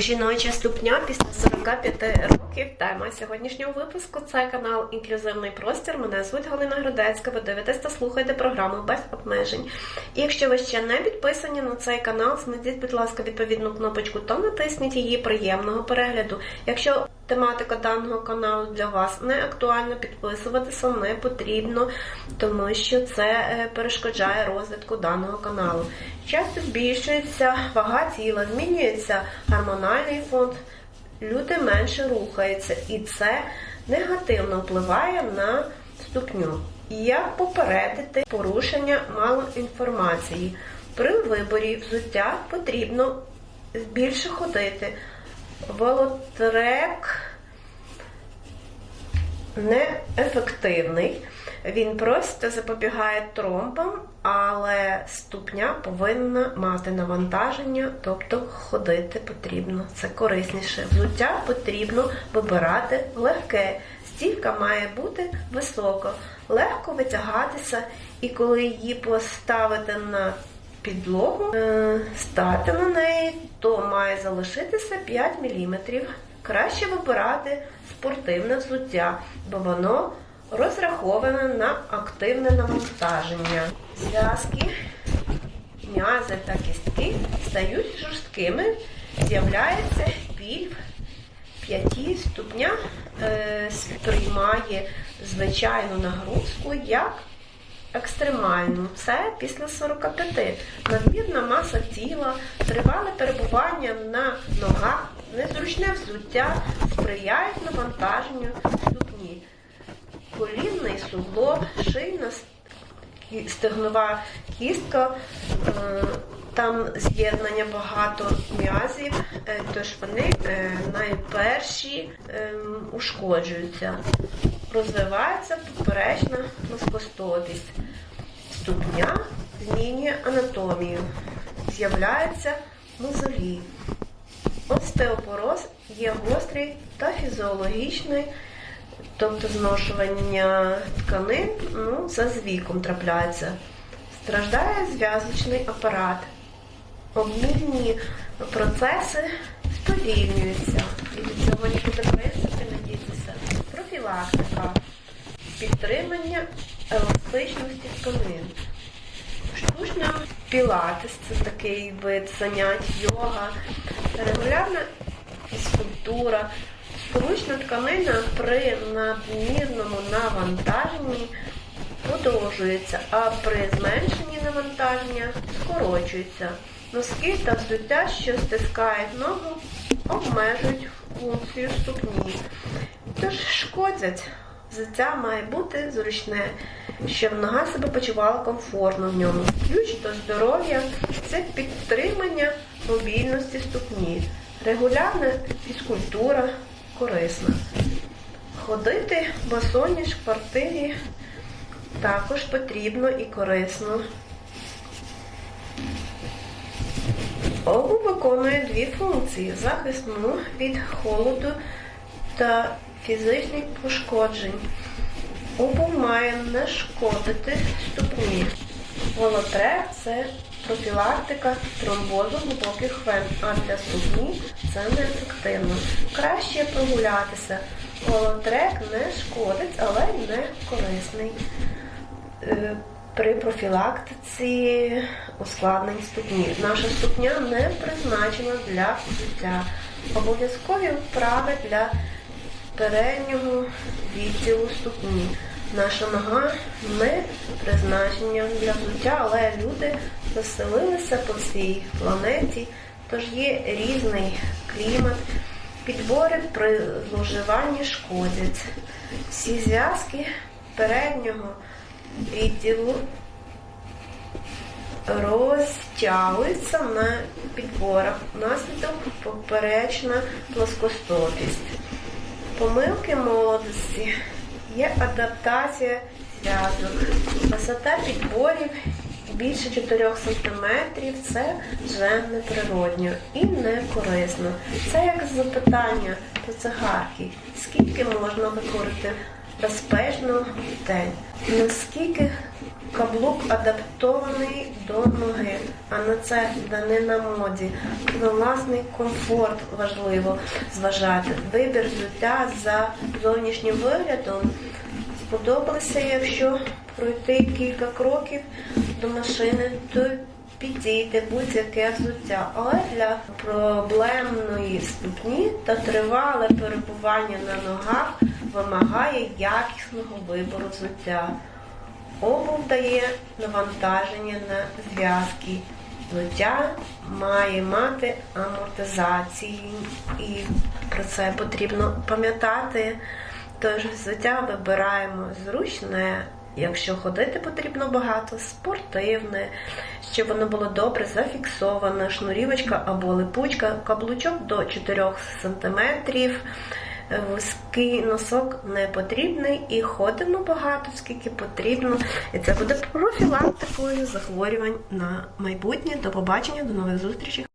Жіноча ступня після 45 років. Тема сьогоднішнього випуску це канал Інклюзивний простір. Мене звуть Галина Грудецька. Ви дивитесь та слухаєте програму без обмежень. І якщо ви ще не підписані на цей канал, знайдіть, будь ласка, відповідну кнопочку то натисніть її приємного перегляду. Якщо тематика даного каналу для вас не актуальна, підписуватися не потрібно, тому що це е, перешкоджає розвитку даного каналу. Часто збільшується вага тіла, змінюється гормональний фонд, люди менше рухаються, і це негативно впливає на ступню. Як попередити порушення малоінформації? При виборі взуття потрібно більше ходити. Велотрек неефективний. Він просто запобігає тромбам, але ступня повинна мати навантаження, тобто ходити потрібно. Це корисніше. Взуття потрібно вибирати легке. Стілька має бути високо, легко витягатися, і коли її поставити на підлогу, е, стати на неї, то має залишитися 5 мм. Краще вибирати спортивне взуття, бо воно розраховане на активне навантаження. Зв'язки, м'язи та кістки стають жорсткими, з'являється біль п'яті ступня е, сприймає звичайну нагрузку як екстремальну. Це після 45. Надмірна маса тіла, тривале перебування на ногах, незручне взуття сприяють навантаженню ступні. Колінний суглоб, шийна стегнова кістка, е, там з'єднання багато м'язів, е, тож вони е, найперші ушкоджуються. Розвивається поперечна плоскостопість. Ступня змінює анатомію. З'являються мозолі. Остеопороз є гострий та фізіологічний, тобто зношування тканин, ну, це з віком трапляється. Страждає зв'язочний апарат. Обмінні процеси сповільнюються. І від цього нікуди принципі не. Профілактика, підтримання еластичності тканин. Штучна пілатес це такий вид занять, йога, регулярна фізкультура. Сполучна тканина при надмірному навантаженні подовжується, а при зменшенні навантаження скорочується. Носки та взуття, що стискають ногу, обмежують функцію ступні. Тож шкодять. Взуття має бути зручне, щоб нога себе почувала комфортно в ньому. Ключ до здоров'я це підтримання мобільності ступні. Регулярна фізкультура корисна. Ходити в басоні в квартирі також потрібно і корисно. Обув виконує дві функції захисну від холоду та фізичних пошкоджень. Обув має не шкодити ступні. Волотрек це профілактика тромбозу глибоких вен, а для ступні це неефективно. Краще прогулятися. Волотрек не шкодить, але не корисний. Е, При профілактиці ускладнень ступні. Наша ступня не призначена для взуття. Обов'язкові вправи для переднього відділу ступні. Наша нога не призначення для взуття, але люди заселилися по цій планеті, тож є різний клімат. Підбори при зловживанні шкодять. Всі зв'язки переднього відділу розтягуються на підборах, внаслідок поперечна плоскостопість. Помилки молодості є адаптація зв'язок. Висота підборів більше 4 см це вже неприродньо і не корисно. Це як запитання до цигарки. Скільки можна викорити безпечно в день? Наскільки Каблук адаптований до ноги, а на це данина моді. На власний комфорт важливо зважати. Вибір взуття за зовнішнім виглядом сподобалося, якщо пройти кілька кроків до машини, то підійде будь-яке взуття. Але для проблемної ступні та тривале перебування на ногах вимагає якісного вибору взуття. Обув дає навантаження на зв'язки. Взуття має мати амортизації, і про це потрібно пам'ятати. Тож взуття вибираємо зручне, якщо ходити потрібно багато, спортивне, щоб воно було добре зафіксоване, шнурівочка або липучка, каблучок до 4 см. Вузький носок не потрібний і ходимо багато, скільки потрібно. І це буде профілактикою захворювань на майбутнє. До побачення, до нових зустрічей.